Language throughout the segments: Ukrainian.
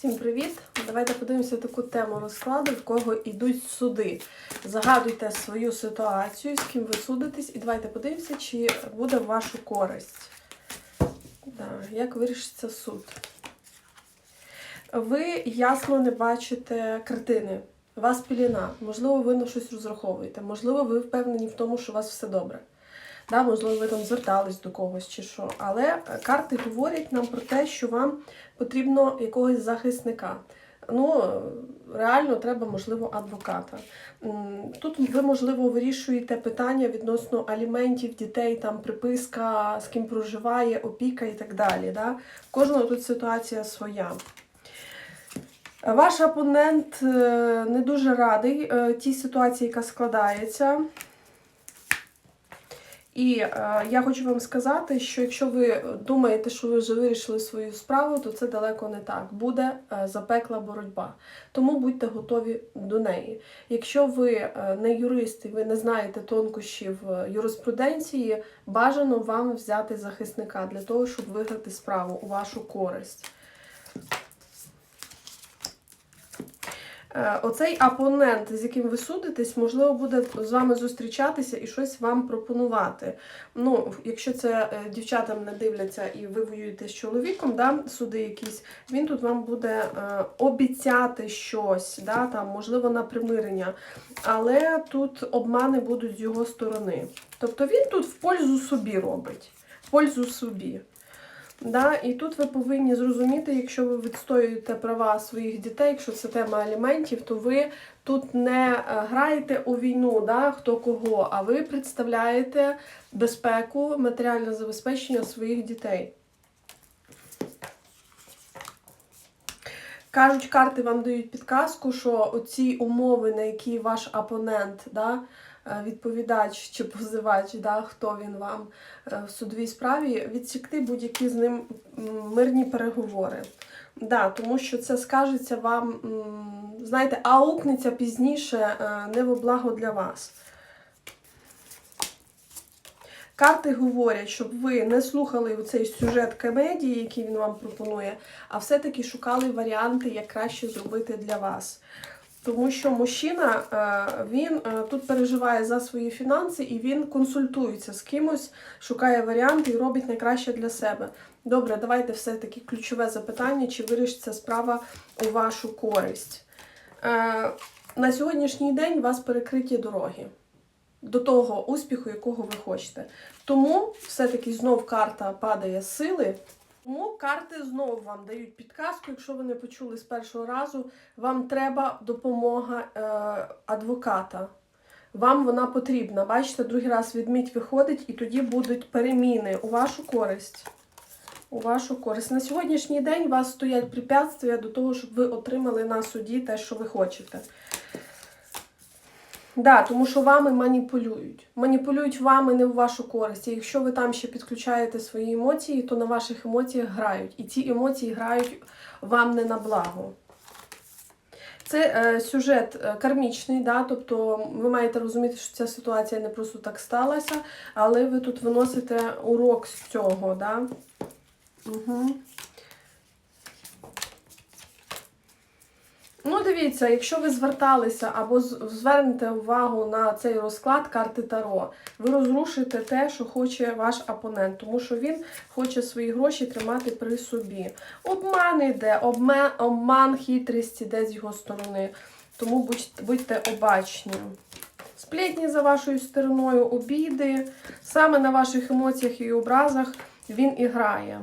Всім привіт! Давайте подивимося таку тему розкладу, в кого йдуть суди. Загадуйте свою ситуацію, з ким ви судитесь, і давайте подивимося, чи буде в вашу користь. Да, як вирішиться суд. Ви ясно не бачите картини. Вас піліна. Можливо, ви на щось розраховуєте. Можливо, ви впевнені в тому, що у вас все добре. Да, можливо, ви там звертались до когось чи що. Але е, карти говорять нам про те, що вам потрібно якогось захисника. Ну, реально треба, можливо, адвоката. Тут ви, можливо, вирішуєте питання відносно аліментів, дітей, там приписка, з ким проживає, опіка і так далі. Да? Кожного тут ситуація своя. Ваш опонент е, не дуже радий е, тій ситуації, яка складається. І е, я хочу вам сказати, що якщо ви думаєте, що ви вже вирішили свою справу, то це далеко не так. Буде е, запекла боротьба. Тому будьте готові до неї. Якщо ви е, не юрист і ви не знаєте тонкощів е, юриспруденції, бажано вам взяти захисника для того, щоб виграти справу у вашу користь. Е, Оцей опонент, з яким ви судитесь, можливо, буде з вами зустрічатися і щось вам пропонувати. Ну, якщо це е, дівчатам не дивляться і ви воюєте з чоловіком, да, суди якісь, він тут вам буде е, обіцяти щось, да, там, можливо, на примирення. Але тут обмани будуть з його сторони. Тобто він тут в пользу собі робить. В пользу собі. Да, і тут ви повинні зрозуміти, якщо ви відстоюєте права своїх дітей, якщо це тема аліментів, то ви тут не е, граєте у війну, да, хто кого, а ви представляєте безпеку, матеріальне забезпечення своїх дітей. Кажуть, карти вам дають підказку, що оці умови, на які ваш опонент, да, відповідач чи позивач, да, хто він вам е, в судовій справі, відсікти будь-які з ним мирні переговори. Да, тому що це скажеться вам, знаєте, аукнеться пізніше е, не во благо для вас. Карти говорять, щоб ви не слухали цей сюжет комедії, який він вам пропонує, а все-таки шукали варіанти, як краще зробити для вас. Тому що мужчина е, він е, тут переживає за свої фінанси і він консультується з кимось, шукає варіанти і робить найкраще для себе. Добре, давайте все-таки ключове запитання, чи вирішиться справа у вашу користь. Е, На сьогоднішній день у вас перекриті дороги до того успіху, якого ви хочете. Тому все-таки знов карта падає сили. Тому карти знову вам дають підказку, якщо ви не почули з першого разу, вам треба допомога е, адвоката. Вам вона потрібна. Бачите, другий раз відмідь виходить, і тоді будуть переміни у вашу користь. У вашу користь. На сьогоднішній день у вас стоять препятствия до того, щоб ви отримали на суді те, що ви хочете. Да, тому що вами маніпулюють. Маніпулюють вами не в вашу користь. І якщо ви там ще підключаєте свої емоції, то на ваших емоціях грають. І ці емоції грають вам не на благо. Це е, сюжет е, кармічний, да, тобто ви маєте розуміти, що ця ситуація не просто так сталася, але ви тут виносите урок з цього. Да? Угу. Ну, дивіться, якщо ви зверталися або звернете увагу на цей розклад карти Таро, ви розрушите те, що хоче ваш опонент, тому що він хоче свої гроші тримати при собі. Обман йде, обман, обман хитрість іде з його сторони. Тому будь- будьте обачні. Сплетні за вашою стороною, обіди, саме на ваших емоціях і образах він і грає.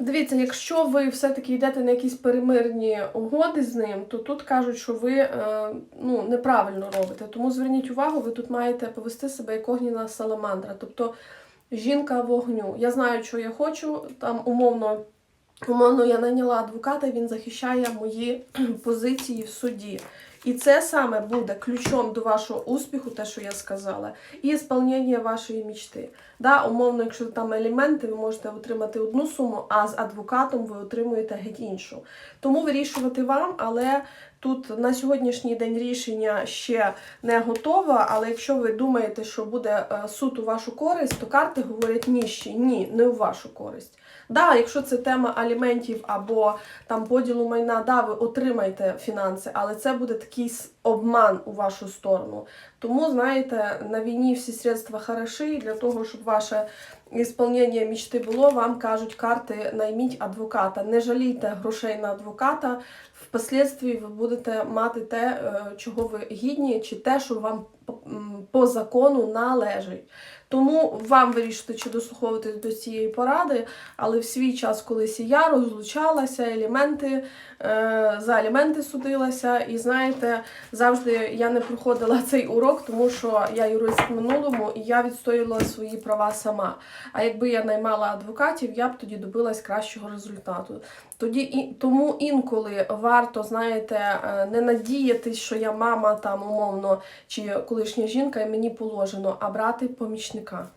Дивіться, якщо ви все-таки йдете на якісь перемирні угоди з ним, то тут кажуть, що ви е, ну, неправильно робите. Тому зверніть увагу, ви тут маєте повести себе як огніна саламандра, тобто жінка вогню. Я знаю, що я хочу, там умовно. Умовно, я найняла адвоката, він захищає мої позиції в суді. І це саме буде ключом до вашого успіху, те, що я сказала, і сповнення вашої мічти. Да, умовно, якщо там елементи, ви можете отримати одну суму, а з адвокатом ви отримуєте геть іншу. Тому вирішувати вам, але тут на сьогоднішній день рішення ще не готове. Але якщо ви думаєте, що буде е, суд у вашу користь, то карти говорять ні, ще ні, не у вашу користь. Да, якщо це тема аліментів або там поділу майна, да, ви отримаєте фінанси, але це буде такий обман у вашу сторону. Тому, знаєте, на війні всі средства хороші, для того, щоб ваше ісполнення мічти було, вам кажуть карти найміть адвоката. Не жалійте грошей на адвоката. Впоследствии ви будете мати те, е, чого ви гідні, чи те, що вам по закону належить. Тому вам вирішити, чи дослуховуватись до цієї поради, але в свій час колись і я розлучалася, елементи, е, за аліменти судилася, і знаєте, завжди я не проходила цей урок, тому що я юрист в минулому і я відстоювала свої права сама. А якби я наймала адвокатів, я б тоді добилась кращого результату. Тоді і тому інколи варто, знаєте, е, не надіятись, що я мама там умовно чи колишня жінка, і мені положено, а брати помічника.